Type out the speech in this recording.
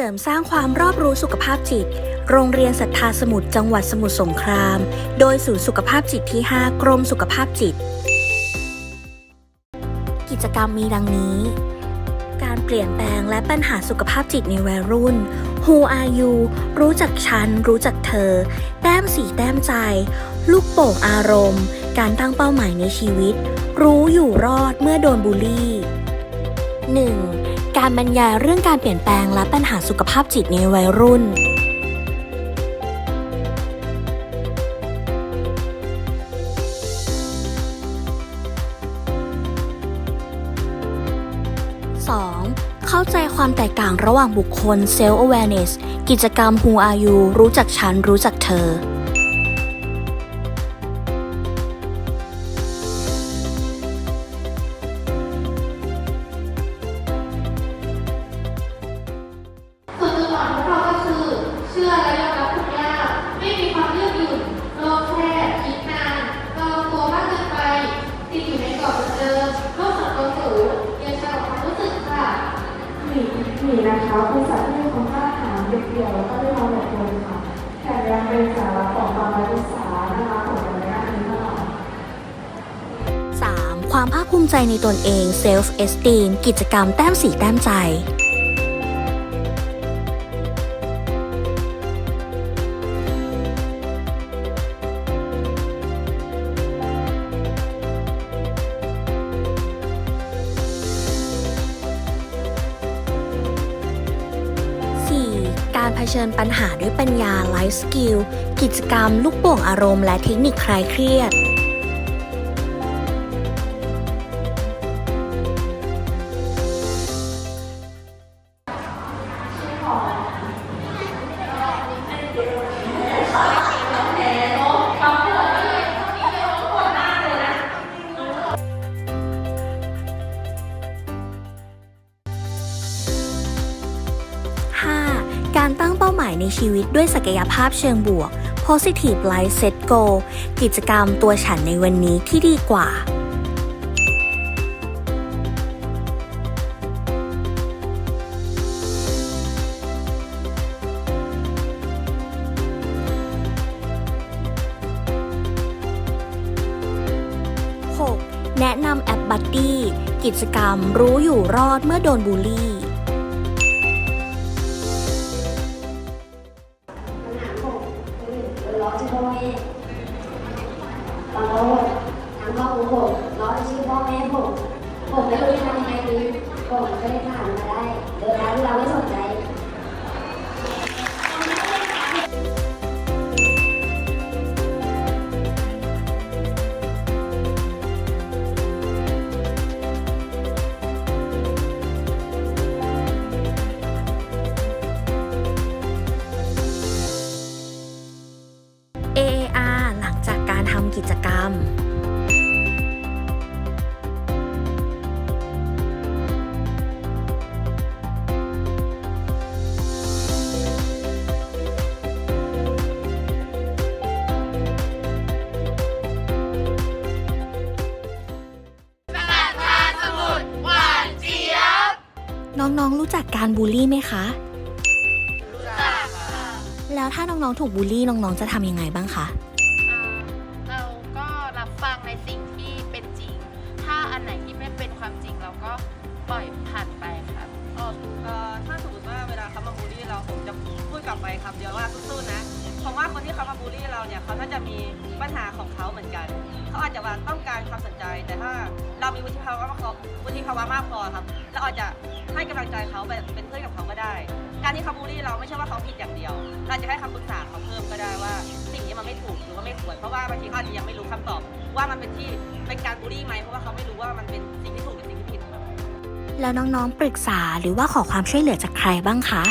ริมสร้างความรอบรู้สุขภาพจิต โรงเรียนศรัทธาสมุทรจังหวัดสมุทรสงคราม โดยศูนย์สุขภาพจิตที่ 5 กรมสุขภาพจิต กิจกรรมมีดังนี้ การเปลี่ยนแปลงและปัญหาสุขภาพจิตในวัยรุ่น Who are you รู้จักฉัน รู้จักเธอ แต้มสีแต้มใจ ลูกโป่งอารมณ์ การตั้งเป้าหมายในชีวิต รู้อยู่รอดเมื่อโดนบูลลี่ 1. การบรรยายเรื่องการเปลี่ยนแปลงและปัญหาสุขภาพจิตในวัยรุ่น 2. เข้าใจความแตกต่างระหว่างบุคคล Self Awareness กิจกรรม Who Are You รู้จักฉัน รู้จักเธอ หมีหมีนะคะเป็นสัตว์ที่มีความกล้าหาญเด็ดเดี่ยวแล้วก็ด้วยความอดทนค่ะแถมยังเป็นสาระของความรักศึกษานะคะของการเรียนรู้ค่ะ 3. ความภาคภูมิใจในตนเอง Self Esteem กิจกรรมแต้มสีแต้มใจ การเผชิญปัญหาด้วยปัญญาไลฟ์สกิล กิจกรรม ลูกโป่งอารมณ์และเทคนิคคลายเครียด การตั้งเป้าหมายในชีวิตด้วยศักยภาพเชิงบวก Positive Life Set Goal กิจกรรมตัวฉันในวันนี้ที่ดีกว่าแนะนำแอปบัดดี้กิจกรรมรู้อยู่รอดเมื่อโดนบูลลี่ การทำกิจกรรมน้องๆ รู้จักการบูลลี่ไหมคะ แล้วถ้าน้องๆ ถูกบูลลี่น้องๆ จะทำยังไงบ้างคะ ลับไปคำเดียวว่าสู้ๆนะผมว่าคนที่เขามาบูลลี่เราเนี่ยเขาน่าจะมีปัญหาของเขาเหมือนกัน เขาอาจจะว่าต้องการความสนใจ แต่ถ้าเรามีวุฒิภาวะมากพอวุฒิภาวะมากพอครับเราอาจจะให้กำลังใจเขาแบบเป็นเพื่อนกับเขาก็ได้ การที่เขาบูลลี่เราไม่ใช่ว่าเขาผิดอย่างเดียว เราจะให้คำปรึกษาเขาเพิ่มก็ได้ว่า สิ่งนี้มันไม่ถูกหรือว่าไม่ควรเพราะว่าบางทีเขาอาจจะยังไม่รู้คำตอบ ว่ามันเป็นที่เป็นการบูลลี่ไหมเพราะว่าเขาไม่รู้ว่ามันเป็นสิ่งที่ถูกหรือสิ่งที่ผิดแล้วน้องๆปรึกษาหรือว่าขอความช่วยเหลือจากใครบ้างคะ